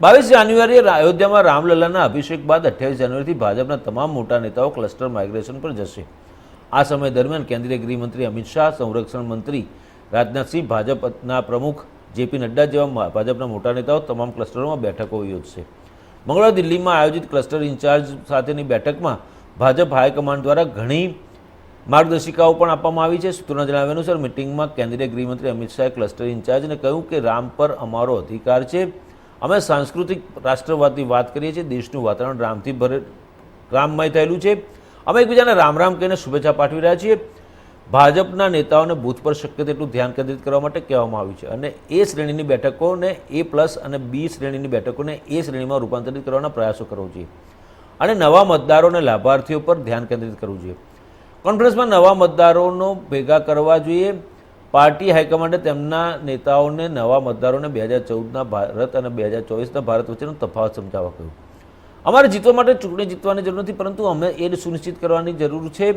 બાવીસ જાન્યુઆરીએ અયોધ્યામાં રામલલ્લાના અભિષેક બાદ અઠ્યાવીસ જાન્યુઆરીથી ભાજપના તમામ મોટા નેતાઓ ક્લસ્ટર માઇગ્રેશન પર જશે. આ સમય દરમિયાન કેન્દ્રીય ગૃહમંત્રી અમિત શાહ, સંરક્ષણ મંત્રી રાજનાથસિંહ ભાજપના પ્રમુખ જેપી નડ્ડા જેવા ભાજપના મોટા નેતાઓ તમામ ક્લસ્ટરોમાં બેઠકો યોજશે. મંગળવાર દિલ્હીમાં આયોજિત ક્લસ્ટર ઇન્ચાર્જ સાથેની બેઠકમાં ભાજપ હાઈકમાન્ડ દ્વારા ઘણી માર્ગદર્શિકાઓ પણ આપવામાં આવી છે. સૂત્રોના જણાવ્યા અનુસાર મિટિંગમાં કેન્દ્રીય ગૃહમંત્રી અમિત શાહે ક્લસ્ટર ઇન્ચાર્જને કહ્યું કે રામ પર અમારો અધિકાર છે. અમે સાંસ્કૃતિક રાષ્ટ્રવાદની વાત કરીએ છીએ, દેશનું વાતાવરણ રામથી ભરે, રામમય થયેલું છે. અમે એકબીજાને રામ રામ કહીને શુભેચ્છા પાઠવી રહ્યા છીએ. ભાજપના નેતાઓને બૂથ પર શક્ય તેટલું ધ્યાન કેન્દ્રિત કરવા માટે કહેવામાં આવ્યું છે અને એ શ્રેણીની બેઠકોને એ પ્લસ અને બી શ્રેણીની બેઠકોને એ શ્રેણીમાં રૂપાંતરિત કરવાના પ્રયાસો કરવો જોઈએ અને નવા મતદારો અને લાભાર્થીઓ પર ધ્યાન કેન્દ્રિત કરવું જોઈએ. કોન્ફરન્સમાં નવા મતદારોનો ભેગા કરવા જોઈએ. પાર્ટી હાઈકમાન્ડે તેમના નેતાઓને નવા મતદારોને બે હજાર ચૌદના ભારત અને બે હજાર ચોવીસના ભારત વચ્ચેનો તફાવત સમજાવવા કહ્યું. અમારે જીતવા માટે ચૂંટણી જીતવાની જરૂર નથી, પરંતુ અમે એ સુનિશ્ચિત કરવાની જરૂર છે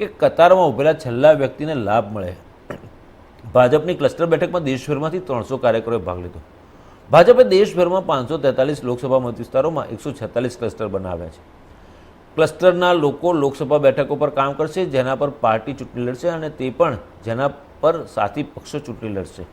કે કતારમાં ઉભેલા છેલ્લા વ્યક્તિને લાભ મળે. ભાજપની ક્લસ્ટર બેઠકમાં દેશભરમાંથી ત્રણસો કાર્યકરોએ ભાગ લીધો. ભાજપે દેશભરમાં પાંચસો તેતાલીસ લોકસભા મતવિસ્તારોમાં એકસો છેતાલીસ ક્લસ્ટર બનાવ્યા છે. ક્લસ્ટરના લોકો લોકસભા બેઠકો પર કામ કરશે, જેના પર પાર્ટી ચૂંટણી લડશે અને તે પણ જેના પર સાથી પક્ષો ચૂંટણી લડશે.